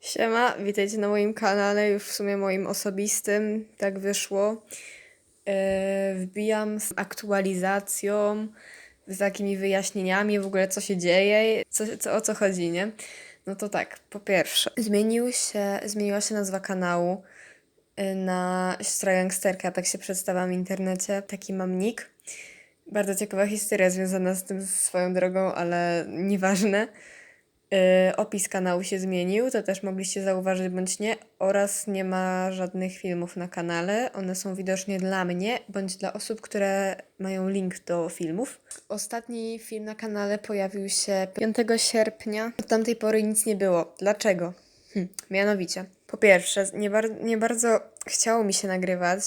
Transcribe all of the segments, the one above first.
Siema, witajcie na moim kanale, już w sumie moim osobistym, tak wyszło. E, wbijam z aktualizacją, z takimi wyjaśnieniami w ogóle co się dzieje, co, co, o co chodzi, nie? No to tak, po pierwsze, zmienił się, zmieniła się nazwa kanału e, na Siostra Gangsterka, tak się przedstawiam w internecie, taki mam nick. Bardzo ciekawa historia związana z tym swoją drogą, ale nieważne. Yy, opis kanału się zmienił, to też mogliście zauważyć bądź nie, oraz nie ma żadnych filmów na kanale. One są widocznie dla mnie bądź dla osób, które mają link do filmów. Ostatni film na kanale pojawił się 5 sierpnia. Od tamtej pory nic nie było. Dlaczego? Hm, mianowicie, po pierwsze, nie, bar- nie bardzo chciało mi się nagrywać.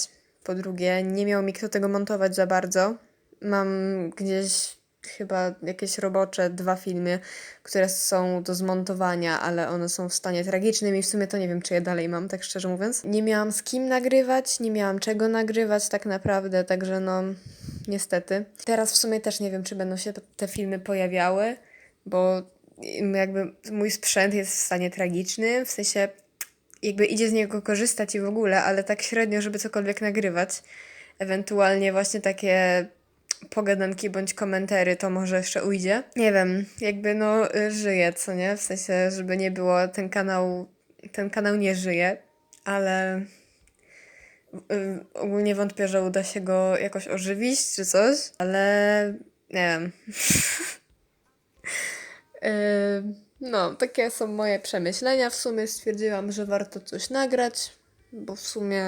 Po drugie, nie miał mi kto tego montować za bardzo. Mam gdzieś chyba jakieś robocze dwa filmy, które są do zmontowania, ale one są w stanie tragicznym i w sumie to nie wiem, czy je dalej mam, tak szczerze mówiąc. Nie miałam z kim nagrywać, nie miałam czego nagrywać tak naprawdę, także no niestety. Teraz w sumie też nie wiem, czy będą się te- filmy pojawiały, bo jakby mój sprzęt jest w stanie tragicznym, w sensie jakby idzie z niego korzystać i w ogóle, ale tak średnio, żeby cokolwiek nagrywać. Ewentualnie właśnie takie pogadanki bądź komentary, to może jeszcze ujdzie. Nie wiem, jakby no żyje, co nie? W sensie, żeby nie było, ten kanał, ten kanał nie żyje, ale y, ogólnie wątpię, że uda się go jakoś ożywić czy coś, ale nie wiem. Y, No, takie są moje przemyślenia. W sumie stwierdziłam, że warto coś nagrać, bo w sumie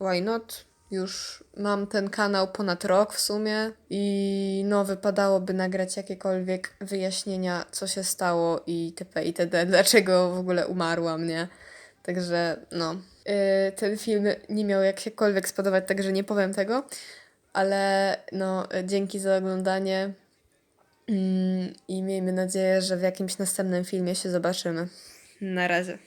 why not? Już mam ten kanał ponad rok w sumie i no wypadałoby nagrać jakiekolwiek wyjaśnienia, co się stało i itp. itd. Dlaczego w ogóle umarłam, nie? Także no. Yy, ten film nie miał jakiekolwiek spodobać, także nie powiem tego. Ale no, dzięki za oglądanie. Mm, I miejmy nadzieję, że w jakimś następnym filmie się zobaczymy. Na razie.